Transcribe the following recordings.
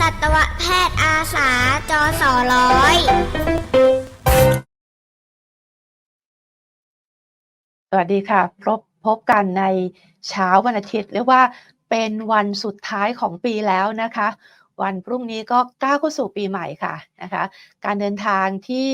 สัตวแพทย์อาสาจอสอร้อยสวัสดีค่ะพบพบกันในเช้าวันอาทิตย์ เรียกว่าเป็นวันสุดท้ายของปีแล้วนะคะ วันพรุ่งนี้ก็ก้าวเข้าสู่ปีใหม่ค่ะนะคะ การเดินทางที่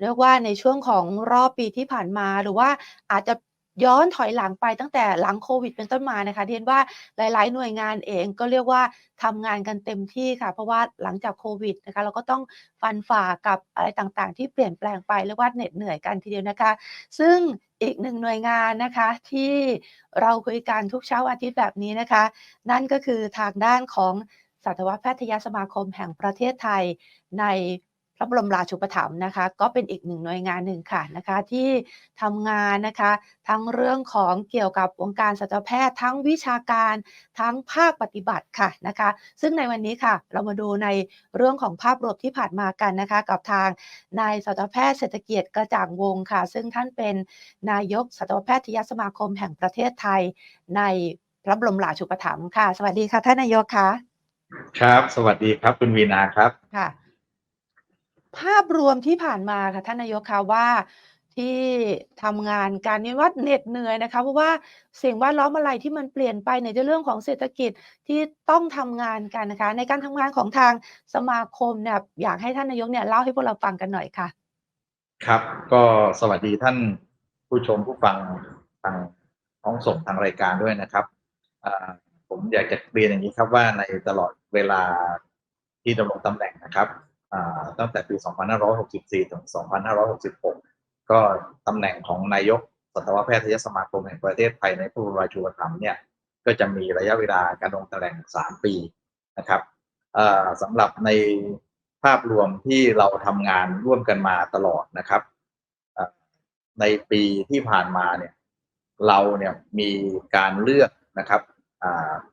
เรียกว่าในช่วงของรอบปีที่ผ่านมาหรือว่าอาจจะ ย้อนถอยหลังไปตั้งแต่หลังโควิดเป็นต้นมานะคะเรียนว่าหลาย ๆ หน่วยงานเองก็เรียกว่าทำงานกันเต็มที่ค่ะ เพราะว่าหลังจากโควิดนะคะเราก็ต้องฟันฝ่ากับอะไรต่างๆ ที่เปลี่ยนแปลงไปเรียกว่าเหน็ดเหนื่อยกันทีเดียวนะคะ ซึ่งอีกหนึ่งหน่วยงานนะคะที่เราคุยกันทุกเช้าอาทิตย์แบบนี้นะคะ นั่นก็คือทางด้านของสัตวแพทยสมาคมแห่งประเทศไทยใน ระบรมราชูปถัมภ์นะคะ ก็เป็นอีกหนึ่งหน่วยงานหนึ่งค่ะนะคะที่ทำงานนะคะ ทั้งเรื่องของเกี่ยวกับวงการสัตวแพทย์ ทั้งวิชาการทั้งภาคปฏิบัติค่ะนะคะ ซึ่งในวันนี้ค่ะ เรามาดูในเรื่องของภาพรวมที่ผ่านมากันนะคะ กับทางนายสัตวแพทย์เศรษฐกิจกระจ่างวงศ์ค่ะ ซึ่งท่านเป็นนายกสัตวแพทยสมาคมแห่งประเทศไทย ในพระบรมราชูปถัมภ์ค่ะ สวัสดีค่ะท่านนายกคะครับ สวัสดีครับคุณวีนาครับค่ะ ภาพรวมที่ผ่านมาค่ะท่านนายกคะว่าที่ทำงานการนี้ว่าเหน็ดเหนื่อยนะคะเพราะว่าสิ่งแวดล้อมอะไรที่มันเปลี่ยนไปในเรื่องของเศรษฐกิจที่ต้องทำงานกันนะคะ ในการทำงานของทางสมาคมเนี่ยอยากให้ท่านนายกเนี่ยเล่าให้พวกเราฟังกันหน่อยค่ะ ครับ ก็สวัสดีท่านผู้ชมผู้ฟังทางท้องส่งทางรายการด้วยนะครับผมอยากจะเรียนอย่างนี้ครับว่าในตลอดเวลาที่ดำรงตำแหน่งนะครับ ตั้งแต่ปี 2564 ถึง 2566 ก็ตำแหน่งของนายกสัตวแพทยสมาคมแห่งประเทศไทยในพระบรมราชูปถัมภ์เนี่ยก็จะมีระยะเวลาการดำรงตำแหน่ง 3 ปีนะครับสำหรับในภาพรวมที่เราทำงานร่วมกันมาตลอดนะครับในปีที่ผ่านมาเนี่ยเราเนี่ยมีการเลือกนะครับ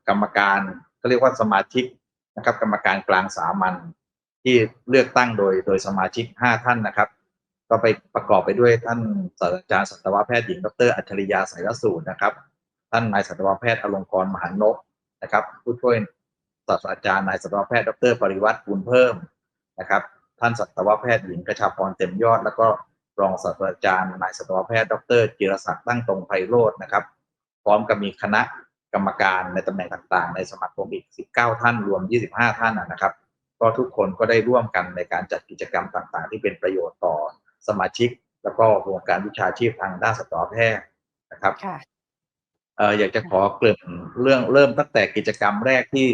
กรรมการก็เรียกว่าสมาชิกนะครับ กรรมการกลางสามัญ ที่เลือกตั้งโดยโดยสมาชิก 5 ท่านนะครับ ก็ไปประกอบไปด้วยท่านศาสตราจารย์สัตวแพทย์หญิงดรอัจฉริยาสายรสูตรนะครับ ท่านนายสัตวแพทย์อลงกรมหานพนะครับ ผู้ช่วยศาสตราจารย์นายสัตวแพทย์ดรปริวัติบุญเพิ่มนะครับ ท่านสัตวแพทย์หญิงกระชาพรเต็มยอด แล้วก็รองศาสตราจารย์นายสัตวแพทย์ดรจิรศักดิ์ตั้งตรงไพโรจน์นะครับ พร้อมกับมีคณะกรรมการในตำแหน่งต่างๆ ในสมาคมอีก 19 ท่านรวม 25 ท่านนะครับ ก็ทุกคนก็ได้ร่วมกันในการจัดกิจกรรมต่างๆ ที่เป็นประโยชน์ต่อสมาชิก แล้วก็วงการวิชาชีพทางด้านสัตวแพทย์นะครับค่ะเอ่ออยากจะขอเกริ่นเรื่องเริ่มตั้งแต่กิจกรรมแรกที่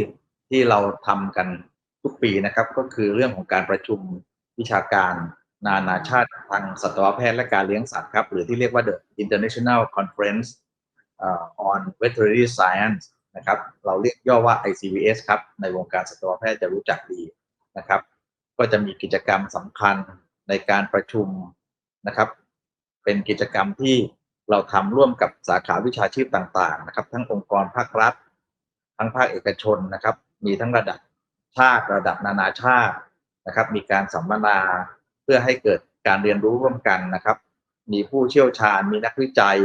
ที่เราทำกันทุกปีนะครับ ก็คือเรื่องของการประชุมวิชาการนานาชาติทางสัตวแพทย์และการเลี้ยงสัตว์ครับ หรือที่เรียกว่า The International Conference เอ่อ on Veterinary Science นะครับ เราเรียกย่อว่า ICVS ครับ ในวงการสัตวแพทย์จะรู้จักดีนะครับ ก็จะมีกิจกรรมสำคัญในการประชุมนะครับ เป็นกิจกรรมที่เราทำร่วมกับสาขาวิชาชีพต่างๆนะครับ ทั้งองค์กรภาครัฐ ทั้งภาคเอกชนนะครับ มีทั้งระดับชาติระดับนานาชาตินะครับ มีการสัมมนาเพื่อให้เกิดการเรียนรู้ร่วมกันนะครับ มีผู้เชี่ยวชาญ มีนักวิจัย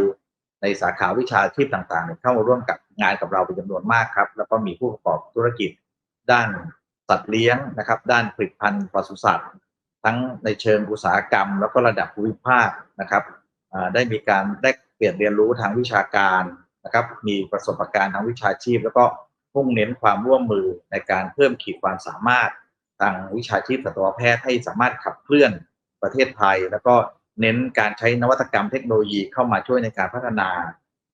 ในสาขาวิชาชีพต่างๆ เข้ามาร่วมกับงานกับเราเป็นจำนวนมากครับ แล้วก็มีผู้ประกอบธุรกิจ ด้านสัตว์เลี้ยงนะครับ ด้านผลิตภัณฑ์ปศุสัตว์ ทั้งในเชิงอุตสาหกรรม แล้วก็ระดับภูมิภาคนะครับได้มีการได้เปลี่ยนเรียนรู้ทางวิชาการนะครับ มีประสบการณ์ทางวิชาชีพ แล้วก็พุ่งเน้นความร่วมมือในการเพิ่มขีดความสามารถทางวิชาชีพสัตวแพทย์ให้สามารถขับเคลื่อนประเทศไทย แล้วก็ เน้นการใช้นวัตกรรมเทคโนโลยีเข้ามาช่วยในการพัฒนา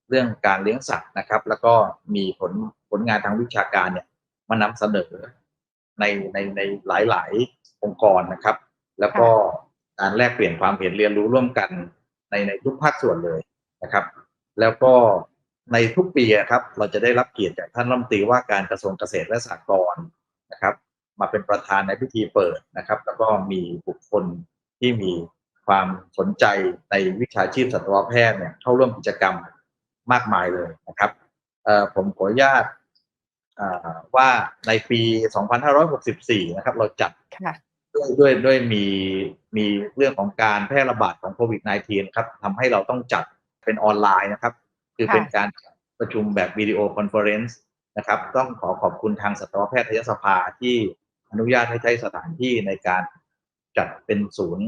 เรื่องการเลี้ยงสัตว์นะครับ แล้วก็มีผลผลงานทางวิชาการเนี่ยมานำเสนอในในในหลาย ๆ องค์กรนะครับ แล้วก็การแลกเปลี่ยนความเห็นเรียนรู้ร่วมกันในในทุกภาคส่วนเลยนะครับ แล้วก็ในทุกปีอะครับ เราจะได้รับเกียรติจากท่านรัฐมนตรีว่าการกระทรวงเกษตรและสหกรณ์นะครับ มาเป็นประธานในพิธีเปิดนะครับ แล้วก็มีบุคคลที่มี ความสนใจในวิชาชีพสัตวแพทย์เนี่ยเข้าร่วมกิจกรรมมากมายเลยนะครับเอ่อผมขออนุญาตอ่าว่าในปี 2564 นะครับ เราจัดค่ะด้วยด้วยด้วยมีมีเรื่องของการแพร่ระบาดของโควิด -19 ครับทำให้เราต้องจัดเป็นออนไลน์นะครับ คือค่ะเป็นการประชุมแบบวิดีโอคอนเฟอเรนซ์นะครับ ต้องขอขอบคุณทางสัตวแพทยสภาที่อนุญาตให้ใช้สถานที่ในการจัดเป็นศูนย์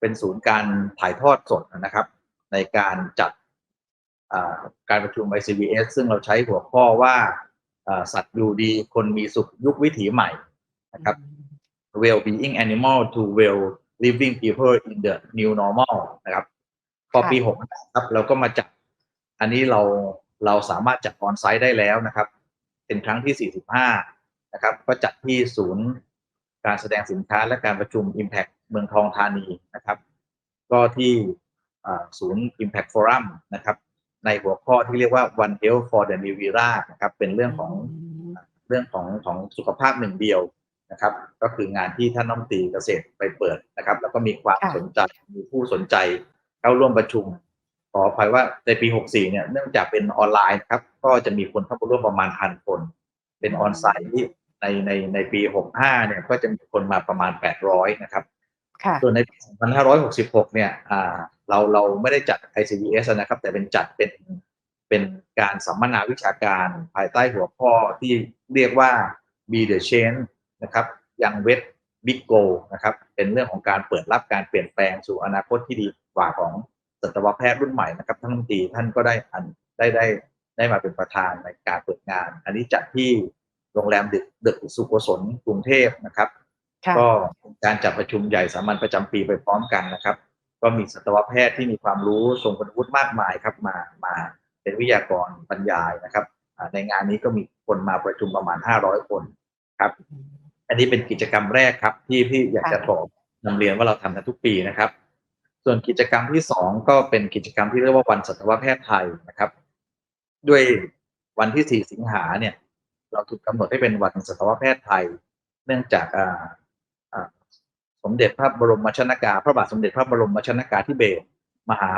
เป็นศูนย์การถ่ายทอดสดนะครับ ในการจัดอ่าการประชุม ICBS ซึ่งเราใช้หัวข้อว่าอ่าสัตว์อยู่ดีคนมีสุขยุควิถีใหม่นะครับ well-being animal to well living people in the new normal นะครับ พอค่ะปีหกครับ เราก็มาจัด อันนี้เราเราสามารถจัดออนไซต์ได้แล้วนะครับ เป็นครั้งที่ 45 นะครับ ก็จัดที่ศูนย์การแสดงสินค้าและการประชุม Impact เมืองทองธานีนะครับ ก็ที่อ่าศูนย์ Impact Forum นะครับ ในหัวข้อที่เรียกว่า One Health for the New Era นะครับ เป็นเรื่องของเรื่องของของสุขภาพหนึ่งเดียวนะครับ ก็คืองานที่ท่านน้อมตรีเกษตรไปเปิดนะครับ แล้วก็มีความค่ะสนใจมีผู้สนใจเข้าร่วมประชุม ขออภัยว่าในปี 64 เนี่ยเนื่องจากเป็นออนไลน์นะครับ ก็จะมีคนเข้ามาร่วมประมาณพันคน เป็นออนไซต์ที่ในในในปี 65 เนี่ยก็จะมีคนมาประมาณ 800 นะครับค่ะ ส่วนในปี 2566 เนี่ยอ่าเราเราไม่ได้จัด ICBS นะครับ แต่เป็นจัดเป็นเป็นการสัมมนาวิชาการภายใต้หัวข้อที่เรียกว่า Be the Change นะครับยังเวทบิ๊กโกนะครับ เป็นเรื่องของการเปิดรับการเปลี่ยนแปลงสู่อนาคตที่ดีกว่าของสัตวแพทย์รุ่นใหม่นะครับท่านรัฐมนตรีท่านก็ได้อันได้ได้ได้มาเป็นประธานในการเปิดงาน อันนี้จัดที่โรงแรมดึกดึกสุโกศลกรุงเทพนะครับค่ะ ก็เป็นการจัดประชุมใหญ่สามัญประจำปีไปพร้อมกันนะครับ ก็มีสัตวแพทย์ที่มีความรู้ทรงคุณวุฒิมากมายครับมามาเป็นวิทยากรบรรยายนะครับอ่าในงานนี้ก็มีคนมาประชุมประมาณ 500 คนครับ อันนี้เป็นกิจกรรมแรกครับ ที่ที่อยากจะขอนำเรียนว่าเราทำกันทุกปีนะครับ ส่วนกิจกรรมที่สองก็เป็นกิจกรรมที่เรียกว่าวันสัตวแพทย์ไทยนะครับ ด้วยวันที่ 4 สิงหาเนี่ย เราถูกกำหนดให้เป็นวันสัตวแพทย์ไทย เนื่องจากอ่าอ่าส มเด็จพระบรมชนากา พระบาทสมเด็จพระบรมชนากาธิเบศมหา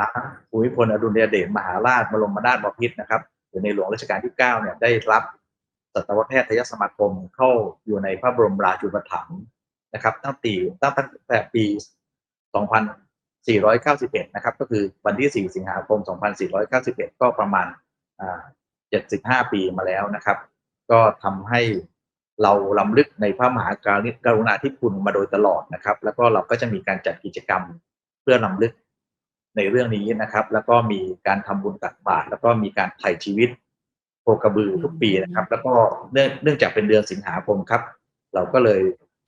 ภูมิพลอดุลยเดชมหาราชบรมนาถบพิตรนะครับหรือในหลวงรัชกาลที่9เนี่ยได้รับสัตวแพทยสมาคมเข้าอยู่ในพระบรมราชูปถัมภ์นะครับ ตั้งปีตั้งแต่ปี 2491 นะครับ ก็คือวันที่ 4 สิงหาคม 2491 ก็ประมาณ75 ปีมาแล้วนะครับ ก็ทำให้ เราลำลึกในพระมหากรุณากรุณาธิคุณมาโดยตลอดนะครับ แล้วก็เราก็จะมีการจัดกิจกรรมเพื่อลำลึกในเรื่องนี้นะครับ แล้วก็มีการทำบุญตักบาตรแล้วก็มีการไถ่ชีวิตโคกระบือทุกปีนะครับ แล้วก็เนื่องเนื่องจากเป็นเดือนสิงหาคมครับ เราก็เลย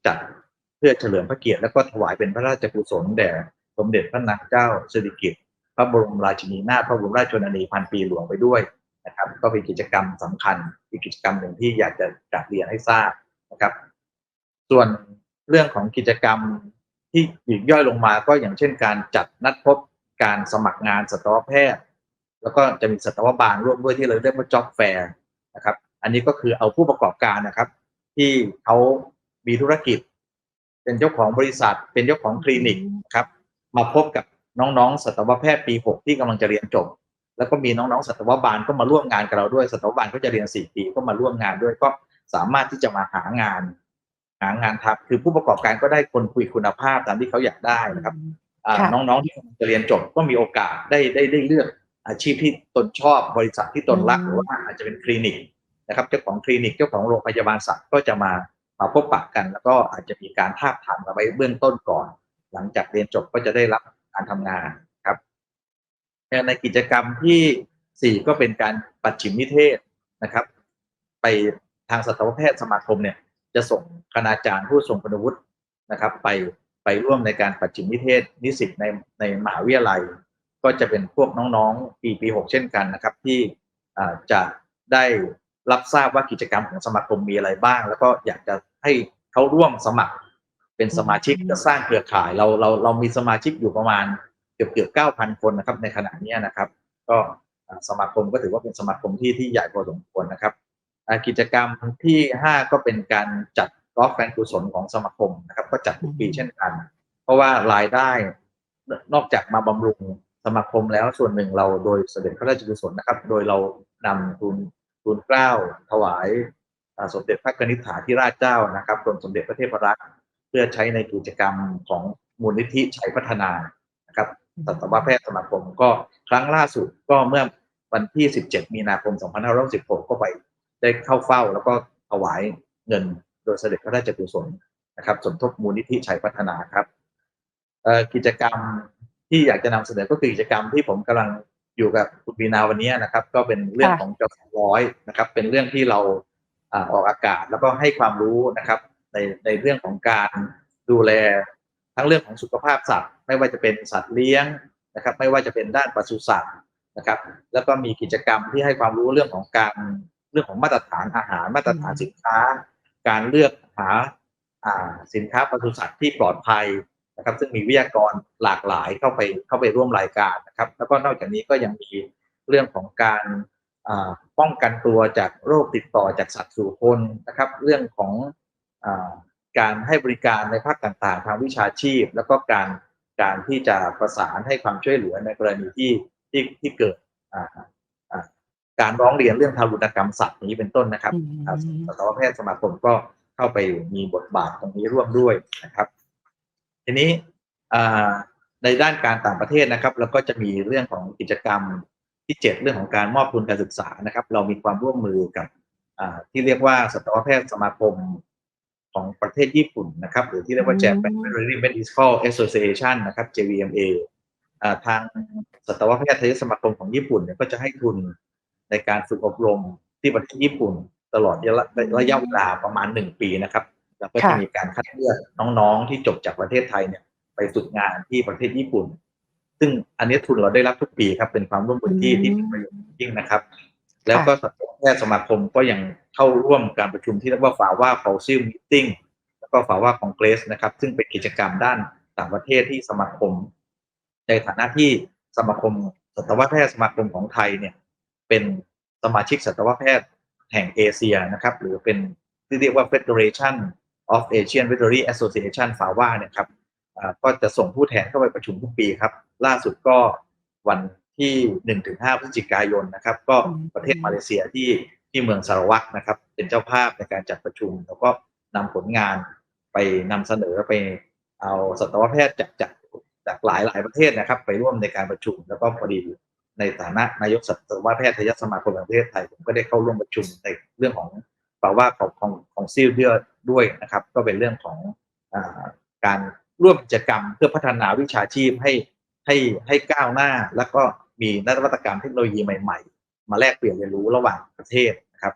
จัดเพื่อเฉลิมพระเกียรติแล้วก็ถวายเป็นพระราชกุศลแด่สมเด็จพระนางเจ้าสิริกิติ์พระบรมราชินีนาถพระบรมราชชนนีพันปีหลวงไปด้วย นะครับ ก็เป็นกิจกรรมสำคัญอีกกิจกรรมหนึ่งที่อยากจะจัดเรียนให้ทราบนะครับ ส่วนเรื่องของกิจกรรมที่หยิบย่อยลงมาก็อย่างเช่น การจัดนัดพบการสมัครงานสัตวแพทย์ แล้วก็จะมีสัตวบาลร่วมด้วยที่เราเรียกว่า job fair นะครับ อันนี้ก็คือเอาผู้ประกอบการนะครับ ที่เขามีธุรกิจ เป็นเจ้าของบริษัท เป็นเจ้าของคลินิกครับ มาพบกับน้องๆ สัตวแพทย์ปี 6 ที่กำลังจะเรียนจบ แล้วก็มีน้องๆสัตวบาลก็มาร่วมงานกับเราด้วยสัตวบาลก็จะเรียน4ปีก็มาร่วมงานด้วยก็สามารถที่จะมาหางาน หางานทำคือผู้ประกอบการก็ได้คนคุยคุณภาพตามที่เขาอยากได้นะครับอ่าค่ะน้องๆที่กำลังจะเรียนจบก็มีโอกาสได้ได้ได้เลือกอาชีพที่ตนชอบบริษัทที่ตนรักอืมหรือว่าอาจจะเป็นคลินิกนะครับเจ้าของคลินิกเจ้าของโรงพยาบาลสัตว์ก็จะมามาพบปะกัน แล้วก็อาจจะมีการทาบทามกันไว้เบื้องต้นก่อน หลังจากเรียนจบก็จะได้รับการทำงานครับ ในกิจกรรมที่สี่ก็เป็นการปัดฉิมนิเทศนะครับ ไปทางสัตวแพทย์สมาคมเนี่ยจะส่งคณาจารย์ผู้ทรงคุณวุฒินะครับ ไปไปร่วมในการปัดฉิมนิเทศนิสิตในในมหาวิทยาลัย ก็จะเป็นพวกน้องๆปีปีหกเช่นกันนะครับ ที่อ่าจะได้รับทราบว่ากิจกรรมของสมาคมมีอะไรบ้าง แล้วก็อยากจะให้เขาร่วมสมัครเป็นสมาชิกจะสร้างเครือข่ายเราเราเรามีสมาชิกอยู่ประมาณ เกือบเกือบเก้าพันคนนะครับในขณะเนี้ยนะครับ ก็อ่าสมาคมก็ถือว่าเป็นสมาคมที่ที่ใหญ่พอสมควรนะครับอ่ากิจกรรมที่ห้าก็เป็นการจัดกอล์ฟแฟนกุศลของสมาคมนะครับ ก็จัดทุกปีเช่นกัน เพราะว่ารายได้นอกจากมาบำรุงสมาคมแล้วส่วนหนึ่งเราโดยเสด็จพระราชกุศลนะครับ โดยเรานำทุนทุนเกล้าถวายอ่าสมเด็จพระกนิษฐาธิราชเจ้านะครับรวมสมเด็จพระเทพรัตน์เพื่อใช้ในกิจกรรมของมูลนิธิชัยพัฒนานะครับ สัตวแพทย์สมาคมก็ครั้งล่าสุดก็เมื่อวันที่ 17 มีนาคม 2516 ก็ไปได้เข้าเฝ้า แล้วก็ถวายเงินโดยเสด็จพระราชกุศลนะครับ สมทบมูลนิธิชัยพัฒนาครับเอ่อกิจกรรมที่อยากจะนำเสนอก็คือกิจกรรมที่ผมกำลังอยู่กับคุณวีนาวันนี้นะครับ ก็เป็นเรื่องค่ะของจสร้อยนะครับ เป็นเรื่องที่เราอ่าออกอากาศแล้วก็ให้ความรู้นะครับ ในในเรื่องของการดูแล ทั้งเรื่องของสุขภาพสัตว์ ไม่ว่าจะเป็นสัตว์เลี้ยงนะครับ ไม่ว่าจะเป็นด้านปศุสัตว์นะครับ แล้วก็มีกิจกรรมที่ให้ความรู้เรื่องของการเรื่องของมาตรฐานอาหารมาตรฐานสินค้า การเลือกหาสินค้าปศุสัตว์ที่ปลอดภัยนะครับ ซึ่งมีวิทยากรหลากหลายเข้าไปเข้าไปร่วมรายการนะครับ แล้วก็นอกจากนี้ก็ยังมีเรื่องของการป้องกันตัวจากโรคติดต่อจากสัตว์สู่คนนะครับ เรื่องของ การให้บริการในภาคต่างๆ ทางวิชาชีพ แล้วก็การการที่จะประสานให้ความช่วยเหลือในกรณีที่ที่ที่เกิดอ่าอ่าการร้องเรียนเรื่องทารุณกรรมสัตว์นี้เป็นต้นนะครับอืมอ่าสัตวแพทย์สมาคมก็เข้าไปมีบทบาทตรงนี้ร่วมด้วยนะครับ ทีนี้อ่าในด้านการต่างประเทศนะครับเราก็จะมีเรื่องของกิจกรรมที่เจ็ดเรื่องของการมอบทุนการศึกษานะครับ เรามีความร่วมมือกับอ่าที่เรียกว่าสัตวแพทย์สมาคม ของประเทศญี่ปุ่นนะครับหรือที่เรียกว่าอืม Japan Veterinary Medical Association นะครับ JVMA อ่าทางสัตวแพทยสมาคมของญี่ปุ่นเนี่ยก็จะให้ทุนในการฝึกอบรมที่ประเทศญี่ปุ่น ตลอดระยะระยะเวลาประมาณหนึ่งปีนะครับแล้วก็จะค่ะมีการคัดเลือกน้องๆ ที่จบจากประเทศไทยเนี่ยไปฝึกงานที่ประเทศญี่ปุ่น ซึ่งอันนี้ทุนเราได้รับทุกปีครับเป็นความร่วมมือที่ที่มีประโยชน์ยิ่งนะครับ แล้วก็สัตวแพทย์สมาคมก็ยังเข้าร่วมการประชุมที่เรียกว่าฟาว่า Council Meeting แล้วก็ฟาว่า Congress นะครับ ซึ่งเป็นกิจกรรมด้านต่างประเทศที่สมาคม ในฐานะที่สมาคมสัตวแพทย์สมาคมของไทยเนี่ย เป็นสมาชิกสัตวแพทย์แห่งเอเชียนะครับ หรือเป็นที่เรียกว่า Federation of Asian Veterinary Association f a w a เนี่ยครับอ่าก็จะส่งผู้แทนเข้าไปประชุมทุกปีครับ ล่าสุดก็วัน ที่ 1-5 พฤศจิกายนนะครับ ก็อืมประเทศมาเลเซียที่ที่เมืองสารวัตรนะครับ เป็นเจ้าภาพในการจัดประชุม แล้วก็นำผลงานไปนำเสนอไปเอาสัตวแพทย์จากจากจากหลายหลายประเทศนะครับ ไปร่วมในการประชุม แล้วก็พอดีในฐานะนายกสัตวแพทยสมาคมแห่งประเทศไทยผมก็ได้เข้าร่วมประชุมในเรื่องของภาวะของของของซิลเดียด้วยนะครับ ก็เป็นเรื่องของอาการร่วมกิจกรรมเพื่อพัฒนาวิชาชีพให้ให้ให้ก้าวหน้า แล้วก็ มีนวัตกรรมเทคโนโลยีใหม่ ๆ มาแลกเปลี่ยนเรียนรู้ระหว่างประเทศนะครับ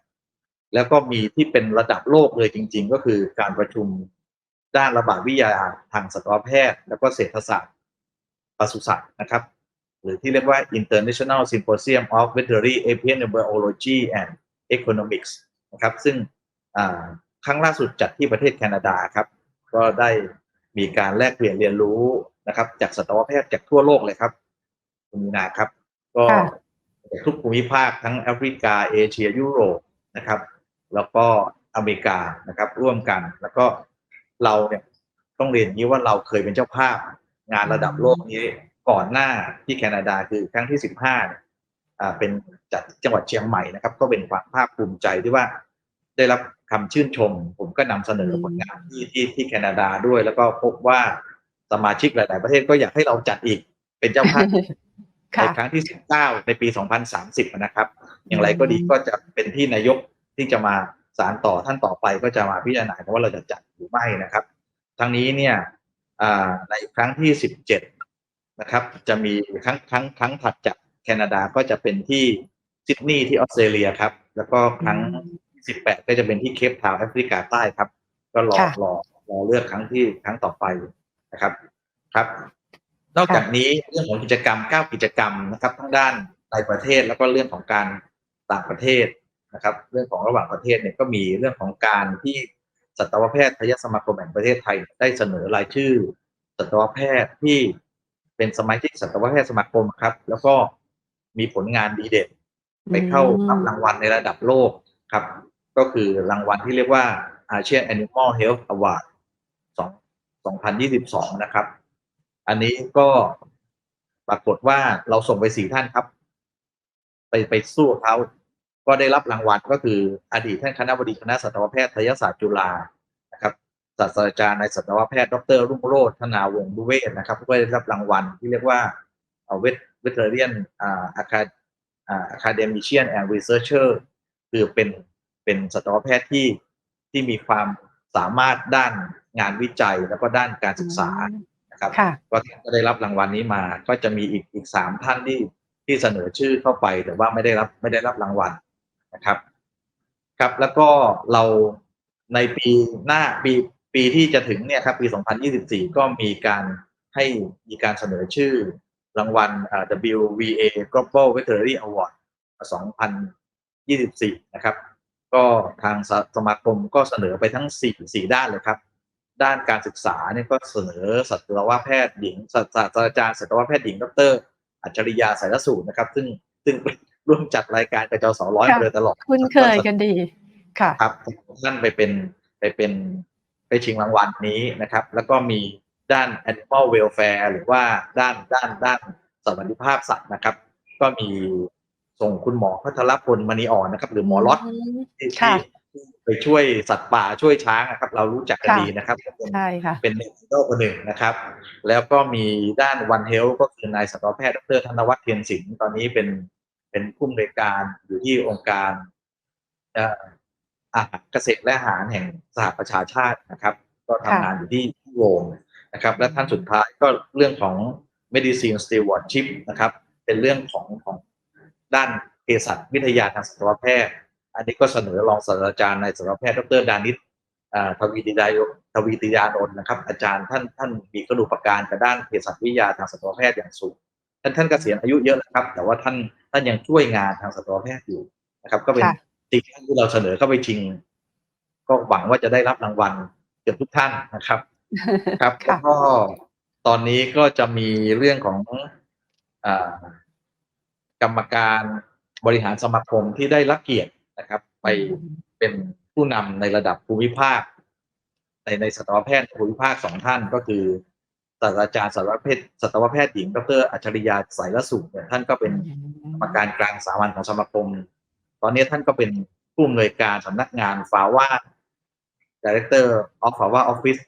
แล้วก็มีที่เป็นระดับโลกเลยจริง ๆ ก็คือการประชุมด้านระบาดวิทยาทางสัตวแพทย์ แล้วก็เศรษฐศาสตร์ปศุสัตว์นะครับ หรือที่เรียกว่า International Symposium of Veterinary Epidemiology and Economics นะครับ ซึ่งครั้งล่าสุดจัดที่ประเทศแคนาดาครับ ก็ได้มีการแลกเปลี่ยนเรียนรู้นะครับ จากสัตวแพทย์จากทั่วโลกเลยครับ คุณมีนาครับ ก็ค่ะจากทุกภูมิภาคทั้งแอฟริกาเอเชียยุโรปนะครับ แล้วก็อเมริกานะครับ ร่วมกัน แล้วก็เราเนี่ยต้องเรียนอย่างนี้ว่าเราเคยเป็นเจ้าภาพ งานระดับโลกนี้ก่อนหน้าที่แคนาดาคือครั้งที่สิบห้าเนี่ยอ่าเป็นจัดที่จังหวัดเชียงใหม่นะครับ ก็เป็นความภาคภูมิใจที่ว่าได้รับคำชื่นชม ผมก็นำเสนอผลงานที่ที่ที่แคนาดาด้วย แล้วก็พบว่าสมาชิกหลาย ๆ ประเทศก็อยากให้เราจัดอีกเป็นเจ้าภาพ ในค่ะครั้งที่ 19 ในปี 2030 นะครับ อย่างไรก็ดีก็จะเป็นที่นายกที่จะมาสารต่อท่านต่อไปก็จะมาพิจารณากันว่าเราจะจัดหรือไม่นะครับ ทั้งนี้เนี่ยอ่าในครั้งที่ 17 นะครับ จะมีครั้งครั้งครั้งถัดจากแคนาดาก็จะเป็นที่ซิดนีย์ที่ออสเตรเลียครับ แล้วก็ครั้ง18 ก็จะเป็นที่เคปทาวน์แอฟริกาใต้ครับ ก็รอค่ะรอรอเลือกครั้งที่ครั้งต่อไปนะครับครับ นอกจากนี้เรื่องของกิจกรรม 9 กิจกรรมนะครับทั้งด้านในประเทศแล้วก็เรื่องของการต่างประเทศนะครับ เรื่องของระหว่างประเทศเนี่ยก็มีเรื่องของการที่สัตวแพทยสมาคมแห่งประเทศไทยได้เสนอรายชื่อ สัตวแพทย์ที่เป็นสมาชิกสัตวแพทย์สมาคมครับ แล้วก็มีผลงานดีเด่นไปเข้ารับรางวัลในระดับโลกครับ ก็คือรางวัลที่เรียกว่า Asian Animal Health Award 2 2022 นะครับ อันนี้ก็ปรากฏว่าเราส่งไปสี่ท่านครับ ไปไปสู้เขาก็ได้รับรางวัลก็คืออดีตท่านคณะบดีคณะสัตวแพทยศาสตร์จุฬานะครับศาสตราจารย์ในสัตวแพทย์ดร รุ่งโรจน์ธนาวงศ์บุเวศนะครับก็ได้รับรางวัลที่เรียกว่าเวทเวทเทเรียนอ่าอาคาอ่า academician and researcher คือเป็นเป็นสัตวแพทย์ที่ที่มีความสามารถด้านงานวิจัยแล้วก็ด้านการศึกษา นะครับค่ะก็ก็ได้รับรางวัลนี้มาก็จะมีอีกอีกสามท่านที่ที่เสนอชื่อเข้าไป แต่ว่าไม่ได้รับไม่ได้รับรางวัลนะครับ ครับแล้วก็เราในปีหน้าปีปีที่จะถึงเนี่ยครับปี 2024 ก็มีการให้มีการเสนอชื่อรางวัลอ่า WVA Global Veterinary Award 2024 นะครับ ก็ทางสสมาคมก็เสนอไปทั้ง 4 4 ด้านเลยครับ ด้านการศึกษาเนี่ยก็เสนอสัตวแพทย์หญิงศาสตราจารย์สัตวแพทย์หญิง ดร อัจฉริยาสายสูตรนะครับ ซึ่งซึ่งร่วมจัดรายการกระจสร้อยมาโดยตลอดคุ้นเคยกันดีค่ะครับท่านไปเป็นไปเป็นไปชิงรางวัลนี้นะครับ แล้วก็มีด้าน animal welfare หรือว่าด้านด้านด้านสวัสดิภาพสัตว์นะครับ ก็มีส่งคุณหมอพัทรพลมณีอ่อนนะครับ หรือหมอล็อตที่ค่ะที่ ไปช่วยสัตว์ป่าช่วยช้างนะครับ เรารู้จักกันค่ะดีนะครับใช่ค่ะเป็นเน็ตไอดอลคนหนึ่งนะครับ แล้วก็มีด้าน One Health ก็คือนายสัตวแพทย์ดรธนวัฒน์เทียนสินตอนนี้เป็นเป็นผู้อำนวยการอยู่ที่องค์การเอ่ออาหารเกษตรและอาหารแห่งสหประชาชาตินะครับ ก็ทำงานอยู่ที่ที่โรมนะครับ และท่านสุดท้ายก็เรื่องของ medicine stewardship นะครับ เป็นเรื่องของของด้านเภสัชวิทยาทางสัตวแพทย์ อันนี้ก็เสนอรองศาสตราจารย์ในายสัตวแพทย์ดรดานิตอ่าทวีติยาทวีติยานนท์นะครับ อาจารย์ท่านท่านมีกระดูกประการกับด้านเภสัชวิทยาทางสัตวแพทย์อย่างสูง ท่านท่านเกษียณอายุเยอะแล้วครับ แต่ว่าท่านท่านยังช่วยงานทางสัตวแพทย์อยู่นะครับ ก็เป็นค่ะสิ่งที่เราเสนอเข้าไปชิง ก็หวังว่าจะได้รับรางวัลเกือบทุกท่านนะครับครับแล้ค่ะวก็ตอนนี้ก็จะมีเรื่องของอากรรมการบริหารสมาคมที่ได้รับเกียรติ นะครับ ไปเป็นผู้นำในระดับภูมิภาค ในในสัตวแพทย์ภูมิภาคสองท่านก็คือศาสตราจารย์สัตวแพทย์สัตวแพทย์หญิงดรอัจฉริยาสายละสุเนี่ยท่านก็เป็นกรรมการกลางสามัญของสมาคม ตอนนี้ท่านก็เป็นผู้อำนวยการสำนักงานฟาว่า Director of f a w a Office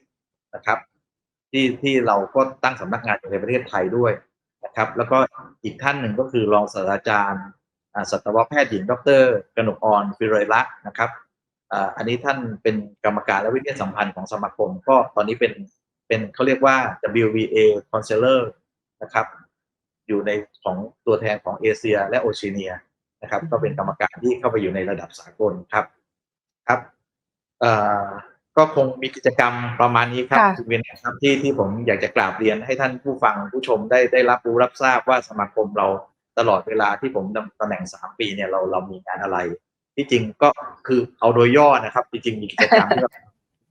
นะครับ ที่ที่เราก็ตั้งสำนักงานอยู่ในประเทศไทยด้วยนะครับ แล้วก็อีกท่านหนึ่งก็คือรองศาสตราจารย์อ่า สัตวแพทย์หญิงดรกนกออนฟิเรละนะครับอ่าอันนี้ท่านเป็นกรรมการและวิทยาสัมพันธ์ของสมาคม ก็ตอนนี้เป็นเป็นเขาเรียกว่า WVA Counselor นะครับ อยู่ในของตัวแทนของเอเชีย และโอเชียเนียนะครับ ก็เป็นกรรมการที่เข้าไปอยู่ในระดับสากลครับครับเอ่อก็คงมีกิจกรรมประมาณนี้ครับค่ะคุณเวียนครับที่ที่ผมอยากจะกราบเรียนให้ท่านผู้ฟังผู้ชมได้ได้รับรู้รับทราบว่าสมาคมเรา ตลอดเวลาที่ผมดำตำแหน่งสามปีเนี่ยเราเรามีงานอะไร ที่จริงก็คือเอาโดยย่อนะครับ จริงๆมีกิจกรรมที่แบบ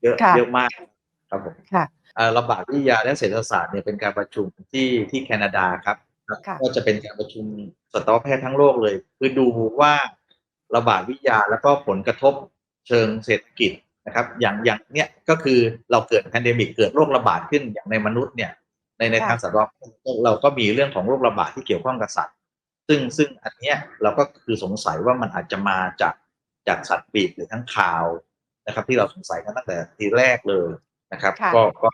เยอะค่ะเยอะมากครับผมค่ะเอ่อระบาดวิทยาและเศรษฐศาสตร์เนี่ยเป็นการประชุมที่ที่แคนาดาครับค่ะก็จะเป็นการประชุมสัตวแพทย์ทั้งโลกเลย คือดูว่าระบาดวิทยาแล้วก็ผลกระทบเชิงเศรษฐกิจนะครับ อย่างอย่างเนี้ยก็คือเราเกิดแพนเดมิกเกิดโรคระบาดขึ้นอย่างในมนุษย์เนี่ยในในค่ะทางสัตวแพทย์เราก็มีเรื่องของโรคระบาดที่เกี่ยวข้องกับสัตว์ ซึ่งซึ่งอันเนี้ยเราก็คือสงสัยว่ามันอาจจะมาจากจากสัตว์ปีกหรือทั้งข่าวนะครับ ที่เราสงสัยกันตั้งแต่ทีแรกเลยนะครับค่ะก็ก็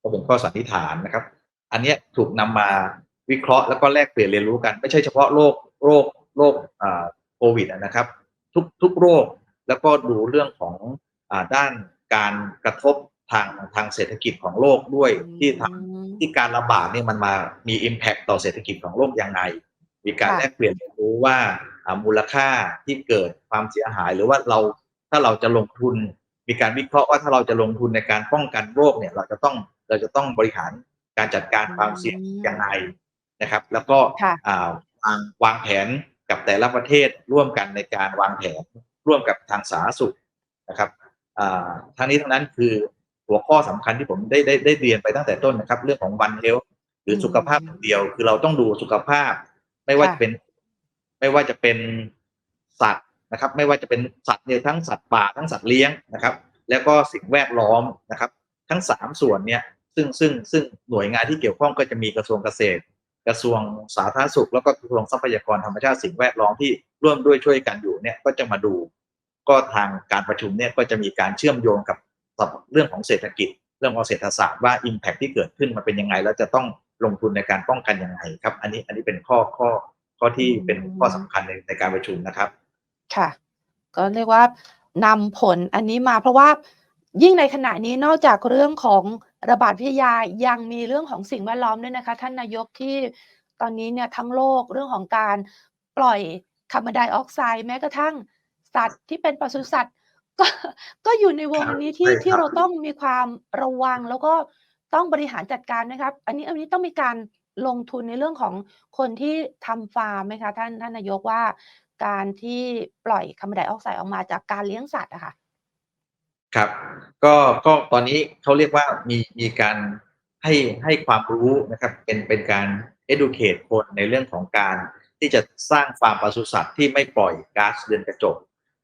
ก็เป็นข้อสันนิษฐานนะครับ อันเนี้ยถูกนำมาวิเคราะห์แล้วก็แลกเปลี่ยนเรียนรู้กัน ไม่ใช่เฉพาะโรคโรคโรคอ่าโควิดอะนะครับ ทุกทุกโรคแล้วก็ดูเรื่องของอ่าด้านการกระทบทางทางเศรษฐกิจของโลกด้วยที่ทำที่การระบาดเนี่ยมันมามี Impact ต่อเศรษฐกิจของโลกยังไง มีการค่ะแลกเปลี่ยนเรียนรู้ว่าอ่ามูลค่าที่เกิดความเสียหาย หรือว่าเราถ้าเราจะลงทุน มีการวิเคราะห์ว่าถ้าเราจะลงทุนในการป้องกันโรคเนี่ยเราจะต้องเราจะต้องบริหารการจัดการความเสี่ยงยังไงนะครับ แล้วก็ค่ะอ่าวางวางแผนกับแต่ละประเทศร่วมกันในการวางแผนร่วมกับทางสาธารณสุขนะครับอ่าทั้งนี้ทั้งนั้นคือหัวข้อสำคัญที่ผมได้ได้ได้เรียนไปตั้งแต่ต้นนะครับ เรื่องของ One Health หรือสุขภาพอย่างเดียว คือเราต้องดูสุขภาพ ไม่ว่าค่ะจะเป็น ไม่ว่าจะเป็นสัตว์นะครับ ไม่ว่าจะเป็นสัตว์เนี่ยทั้งสัตว์ป่าทั้งสัตว์เลี้ยงนะครับ แล้วก็สิ่งแวดล้อมนะครับ ทั้งสามส่วนเนี่ยซึ่งซึ่งซึ่งหน่วยงานที่เกี่ยวข้องก็จะมีกระทรวงเกษตร กระทรวงสาธารณสุข แล้วก็กระทรวงทรัพยากรธรรมชาติสิ่งแวดล้อมที่ร่วมด้วยช่วยกันอยู่เนี่ยก็จะมาดู ก็ทางการประชุมเนี่ยก็จะมีการเชื่อมโยงกับเรื่องของเศรษฐกิจ เรื่องของเศรษฐศาสตร์ว่า Impact ที่เกิดขึ้นมันเป็นยังไงแล้วจะต้อง ลงทุนในการป้องกันยังไงครับ อันนี้อันนี้เป็นข้อข้อข้อที่เป็นข้อสำคัญในในการประชุมนะครับ ค่ะ ก็เรียกว่านำผลอันนี้มาเพราะว่ายิ่งในขณะนี้นอกจากเรื่องของระบาดวิทยายังมีเรื่องของสิ่งแวดล้อมด้วยนะคะ ท่านนายกที่ตอนนี้เนี่ยทั้งโลกเรื่องของการปล่อยคาร์บอนไดออกไซด์แม้กระทั่งสัตว์ที่เป็นปศุสัตว์ก็ก็อยู่ในวงครับอันนี้ที่ใช่ครับที่เราต้องมีความระวังแล้วก็ ต้องบริหารจัดการนะครับ อันนี้อันนี้ต้องมีการลงทุนในเรื่องของคนที่ทำฟาร์มไหมคะท่านท่านนายกว่า การที่ปล่อยคาร์บอนไดออกไซด์ออกมาจากการเลี้ยงสัตว์อะค่ะครับก็ก็ตอนนี้เขาเรียกว่ามีมีการให้ให้ความรู้นะครับเป็นเป็นการ educate คนในเรื่องของการที่จะสร้างฟาร์มปศุสัตว์ที่ไม่ปล่อยก๊าซเรือนกระจก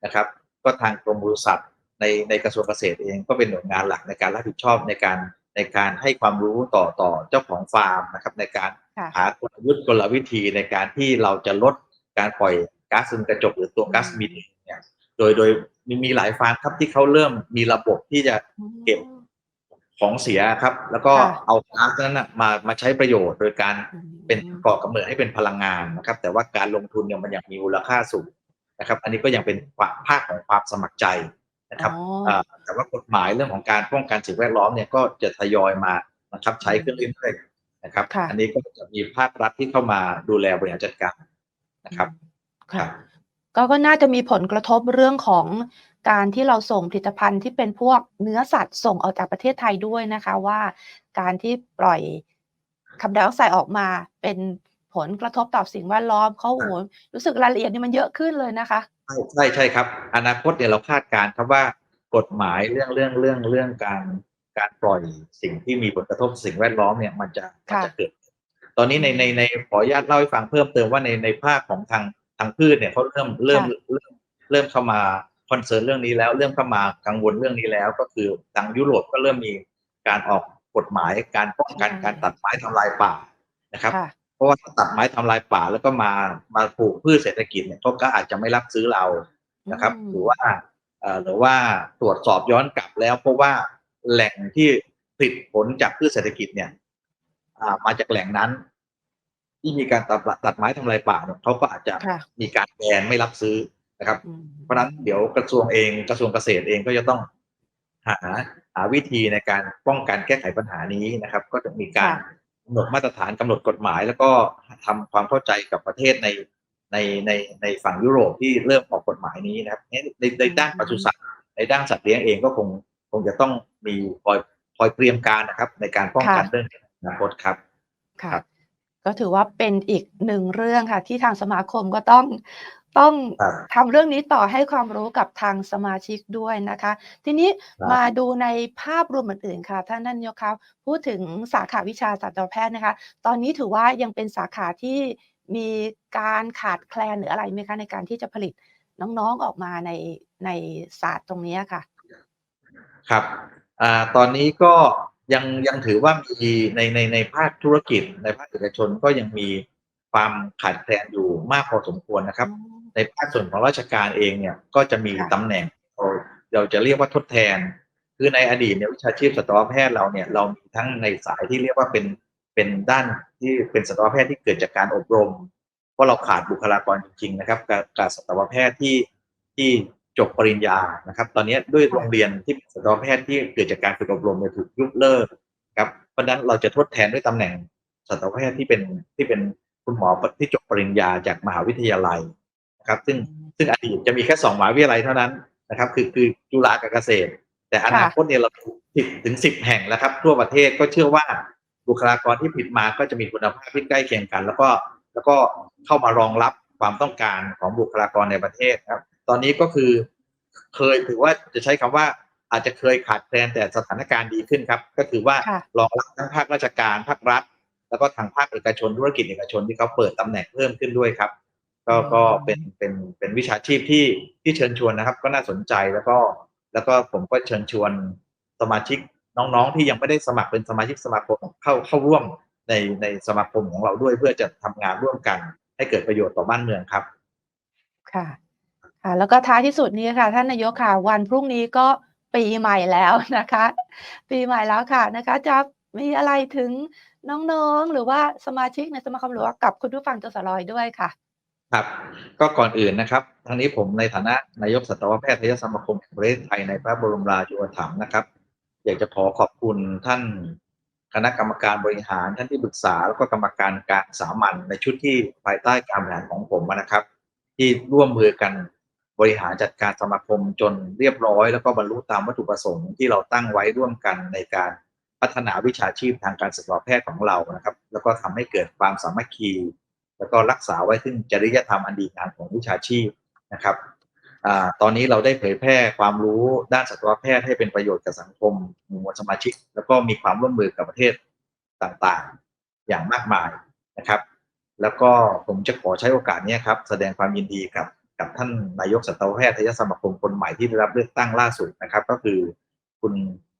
นะครับ ก็ทางกรมปศุสัตว์ในในกระทรวงเกษตรเองก็เป็นหน่วยงานหลักในการรับผิดชอบในการ ในการให้ความรู้ต่อต่อเจ้าของฟาร์มนะครับในการค่ะหากลยุทธ์กลวิธีในการที่เราจะลดการปล่อยก๊าซเรือนกระจกหรือตัวก๊าซมีเทนเนี่ยโดยโดยมีมีหลายฟาร์มครับที่เขาเริ่มมีระบบที่จะเก็บของเสียครับ แล้วก็ค่ะเอาก๊าซนั้นนะมามาใช้ประโยชน์ โดยการอืมเป็นก่อกำเนิดให้เป็นพลังงานนะครับ แต่ว่าการลงทุนเนี่ยมันยังมีมูลค่าสูงนะครับ อันนี้ก็ยังเป็นภาคของความสมัครใจ นะครับอ๋อาแต่ว่ากฎหมายเรื่องของการป้องกันสิ่งแวดล้อมเนี่ยก็จะทยอยมานะครับใช้ขึ้นเรื่อยๆนะครับค่ะอันนี้ก็จะมีภาครัฐที่เข้ามาดูแลบริหารจัดการนะครับค่ะก็ก็น่าจะมีผลกระทบเรื่องของการที่เราส่งผลิตภัณฑ์ที่เป็นพวกเนื้อสัตว์ส่งออกจากประเทศไทยด้วยนะคะว่า การที่ปล่อยคาร์บอนไดออกไซด์ออกมาเป็น ผลกระทบต่อสิ่งแวดล้อมเขาโอ้โหรู้สึกรายละเอียดนี่มันเยอะขึ้นเลยนะคะ ใช่ใช่ใช่ครับ อนาคตเนี่ยเราคาดการณ์ครับว่ากฎหมายเรื่องเรื่องเรื่องเรื่องการการปล่อยสิ่งที่มีผลกระทบสิ่งแวดล้อมเนี่ยมันจะมันค่ะจะเกิด ตอนนี้ในในในขออนุญาตเล่าให้ฟังเพิ่มเติมว่าในในภาคของทางทางพืชเนี่ยเขาเริ่มเริ่มเริ่มเริ่มเข้ามาคอนเซิร์นเรื่องนี้แล้วเริ่มเข้ามากังวลเรื่องนี้แล้ว ก็คือทางยุโรปก็เริ่มมีการออกกฎหมายการป้องกันการตัดไม้ทำลายป่านะครับค่ะเพ ราะว่าถ้าตัดไม้ทำลายป่าแล้วก็มามาปลูกพืชเศรษฐกิจเนี่ยเขาก็อาจจะไม่รับซื้อเรานะครับอืมหรือว่าเอ่อหรือว่าตรวจสอบย้อนกลับแล้วเพราะว่าแหล่งที่ผลิตผลจากพืชเศรษฐกิจเนี่ยอ่ามาจากแหล่งนั้น ที่มีการตัดตัดไม้ทำลายป่าเนี่ยเขาก็อาจจะค่ะมีการแบนไม่รับซื้อนะครับอืมเพราะฉะนั้นเดี๋ยวกระทรวงเองกระทรวงเกษตรเองก็จะต้องหาหาวิธีในการป้องกันแก้ไขปัญหานี้นะครับ ก็จะมีการค่ะ กำหนดมาตรฐานกำหนดกฎหมาย แล้วก็ทำความเข้าใจกับประเทศในในในในฝั่งยุโรปที่เริ่มออกกฎหมายนี้นะครับในในในด้านปศุสัตว์ในด้านสัตว์เลี้ยงเองก็คงคงจะต้องมีคอยคอยเตรียมการนะครับ ในการป้องกันค่ะเรื่องนี้ในอนาคตครับค่ะครับก็ถือว่าเป็นอีกหนึ่งเรื่องค่ะ ที่ทางสมาคมก็ต้อง ต้องครับทำเรื่องนี้ต่อให้ความรู้กับทางสมาชิกด้วยนะคะ ทีนี้ครับมาดูในภาพรวมอื่นๆค่ะ ท่านนันยกครับพูดถึงสาขาวิชาสัตวแพทย์นะคะ ตอนนี้ถือว่ายังเป็นสาขาที่มีการขาดแคลนหรืออะไรไหมคะในการที่จะผลิตน้องๆออกมาในในศาสตร์ตรงนี้ค่ะ ครับอ่าตอนนี้ก็ยังยังถือว่ามีในในในภาคธุรกิจในภาคเอกชนก็ยังมีความขาดแคลนอยู่มากพอสมควรนะครับ ในภาคส่วนของราชการเองเนี่ยก็จะมีค่ะตำแหน่งเราเราจะเรียกว่าทดแทน คือในอดีตเนี่ยวิชาชีพสัตวแพทย์เราเนี่ยเรามีทั้งในสายที่เรียกว่าเป็นเป็นด้านที่เป็นสัตวแพทย์ที่เกิดจากการอบรม เพราะเราขาดบุคลากรจริง ๆ นะครับกับกับสัตวแพทย์ที่ที่จบปริญญานะครับ ตอนนี้ด้วยโรงเรียนที่เป็นสัตวแพทย์ที่เกิดจากการฝึกอบรมเนี่ยถูกยุบเลิกครับเพราะฉะนั้นเราจะทดแทนด้วยตำแหน่งสัตวแพทย์ที่เป็นที่เป็นคุณหมอที่จบปริญญาจากมหาวิทยาลัย นะครับ ซึ่งซึ่งอดีตจะมีแค่สองมหาวิทยาลัยเท่านั้นนะครับ คือคือจุฬากับเกษตร แต่อนาคตเนี่ยเราสิบถึงสิบแห่งแล้วครับ ทั่วประเทศก็เชื่อว่าบุคลากรที่ผลิตมาก็จะมีคุณภาพที่ใกล้เคียงกัน แล้วก็แล้วก็เข้ามารองรับความต้องการของบุคลากรในประเทศครับ ตอนนี้ก็คือเคยถือว่าจะใช้คำว่าอาจจะเคยขาดแคลนแต่สถานการณ์ดีขึ้นครับ ก็คือว่าค่ะรองรับทั้งภาคราชการภาครัฐ แล้วก็ทางภาคเอกชนธุรกิจเอกชนที่เขาเปิดตำแหน่งเพิ่มขึ้นด้วยครับ ก็ก็เป็นเป็นเป็นวิชาชีพที่ที่เชิญชวนนะครับ ก็น่าสนใจแล้วก็แล้วก็ผมก็เชิญชวนสมาชิกน้องๆ ที่ยังไม่ได้สมัครเป็นสมาชิกสมาคมเข้าเข้าร่วมในในสมาคมของเราด้วยเพื่อจะทำงานร่วมกัน ให้เกิดประโยชน์ต่อบ้านเมืองครับ ค่ะค่ะแล้วก็ท้ายที่สุดนี้ค่ะ ท่านนายกค่ะ วันพรุ่งนี้ก็ปีใหม่แล้วนะคะ ปีใหม่แล้วค่ะนะคะ จะมีอะไรถึงน้องๆ หรือว่าสมาชิกในสมาคมหรือว่ากับคุณผู้ฟังจสลอยด้วยค่ะ ครับ ก็ก่อนอื่นนะครับทางนี้ผมในฐานะนายกสัตวแพทยสมาคมแห่งประเทศไทยในพระบรมราชูปถัมภ์นะครับ อยากจะขอขอบคุณท่านคณะกรรมการบริหารท่านที่ปรึกษาแล้วก็กรรมการกางสามัญในชุดที่ภายใต้การบริหารของผมนะครับ ที่ร่วมมือกันบริหารจัดการสมาคมจนเรียบร้อย แล้วก็บรรลุตามวัตถุประสงค์ที่เราตั้งไว้ร่วมกันในการพัฒนาวิชาชีพทางการสัตวแพทย์ของเรานะครับ แล้วก็ทำให้เกิดความสามัคคี แล้วก็รักษาไว้ซึ่งจริยธรรมอันดีงามของวิชาชีพนะครับอตอนนี้เราได้เผยแพร่ความรู้ด้านสัตวแพทย์ให้เป็นประโยชน์กับสังคมหมู่มวลสมาชิก แล้วก็มีความร่วมมือกับประเทศต่างๆ อย่างมากมายนะครับ แล้วก็ผมจะขอใช้โอกาสนี้ครับ แสดงความยินดีกับกับท่านนายกสัตวแพทยสมาคมคนใหม่ที่ได้รับเลือกตั้งล่าสุดนะครับ ก็คือคุณ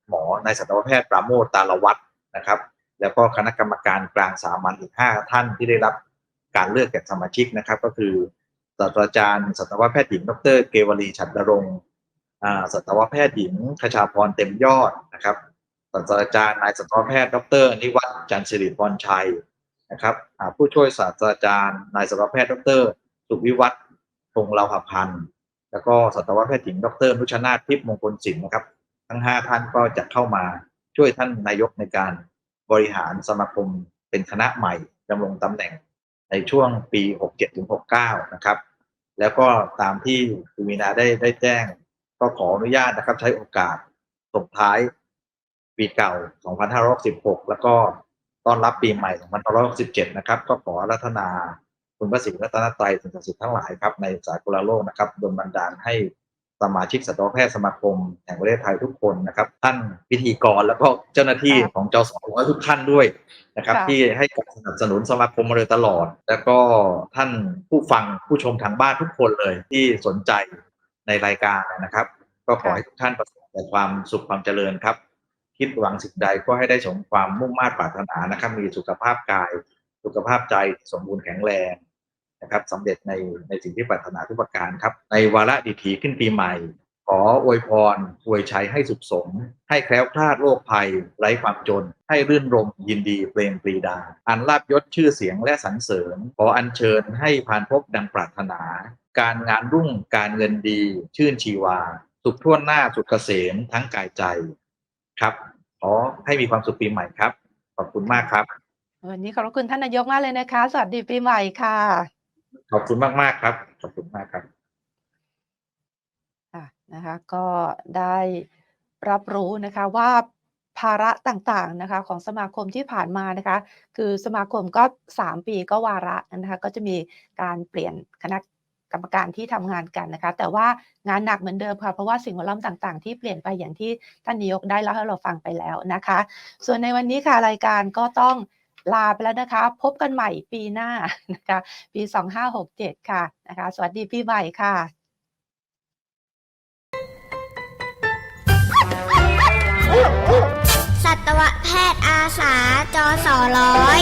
หมอนายสัตวแพทย์ปราโมทตาลวัฒน์นะครับ แล้วก็คณะกรรมการกลางสามัญอีก 5 ท่านที่ได้รับ การเลือกจากสมาชิกนะครับ ก็คือศาสตราจารย์สัตวแพทย์หญิง ดร เกวลีฉัตรดรงค์อ่าสัตวแพทย์หญิงคชาพรเต็มยอดนะครับศาสตราจารย์นายสัตวแพทย์ ดร นิวัฒน์จันทร์สิริพรชัยนะครับผู้ช่วยศาสตราจารย์นายสัตวแพทย์ ดร สุวิวัฒน์พงเลาหพันธ์แล้วก็สัตวแพทย์หญิง ดรนุชนาถทิพย์มงคลศิลป์นะครับ ทั้ง 5 ท่านก็จะเข้ามาช่วยท่านนายกในการบริหารสมาคมเป็นคณะใหม่ดำรงตำแหน่ง ในช่วงปี 67ถึง69 นะครับ แล้วก็ตามที่คุณมีนาได้ได้แจ้ง ก็ขออนุญาตนะครับ ใช้โอกาสส่งท้ายปีเก่า 2516แล้วก็ต้อนรับปีใหม่ 2567 นะครับ ก็ขอรัตนาคุณพระศรีรัตนตรัยสิ่งศักดิ์สิทธิ์ทั้งหลายครับในสายกุลโลกนะครับโดนบันดาลให้ สมาชิกสัตวแพทย์สมาคมแห่งประเทศไทยทุกคนนะครับ ท่านพิธีกรแล้วก็เจ้าหน้าที่ค่ะของจสและทุกท่านด้วยนะครับค่ะที่ให้การสนับสนุนสมาคมมาโดยตลอด แล้วก็ท่านผู้ฟังผู้ชมทางบ้านทุกคนเลยที่สนใจในรายการนะครับ ก็ขอให้ทุกท่านประสบแต่ความสุขความเจริญครับ คิดหวังสิ่งใดก็ให้ได้สมความมุ่งมา่ปรารถนานะครับ มีสุขภาพกาย สุขภาพใจสมบูรณ์แข็งแรง นะครับสำเร็จในในสิ่งที่ปรารถนาทุกประการครับ ในวาระดิถีขึ้นปีใหม่ ขออวยพรอวยชัยให้สุขสม ให้แคล้วคลาดโรคภัย ไร้ความจน ให้รื่นรมยินดีเปลมปรีดา อันลาบยศชื่อเสียงและสรรเสริญ ขออัญเชิญให้ผ่านพบดังปรารถนา การงานรุ่งการเงินดี ชื่นชีวา สุขทั่วหน้าสุขเกษมทั้งกายใจครับขอให้มีความสุขปีใหม่ครับ ขอบคุณมากครับ วันนี้ขอบคุณท่านนายกมากเลยนะคะ สวัสดีปีใหม่ค่ะ ขอบคุณมากๆครับ ขอบคุณมากครับค่ะนะคะก็ได้รับรู้นะคะว่าภาระต่างๆนะคะของสมาคมที่ผ่านมานะคะ คือสมาคมก็ 3 ปีก็วาระนะคะก็จะมีการเปลี่ยนคณะกรรมการที่ทำงานกันนะคะ แต่ว่างานหนักเหมือนเดิมค่ะเพราะว่าสิ่งแวดล้อมต่างๆ ที่เปลี่ยนไปอย่างที่ท่านนายกได้เล่าให้เราฟังไปแล้วนะคะ ส่วนในวันนี้ค่ะรายการก็ต้อง ลาไปแล้วนะคะ พบกันใหม่ปีหน้านะคะ ปี 2567 ค่ะนะคะ สวัสดีปีใหม่ค่ะสัตวแพทย์อาสาจอสอร้อย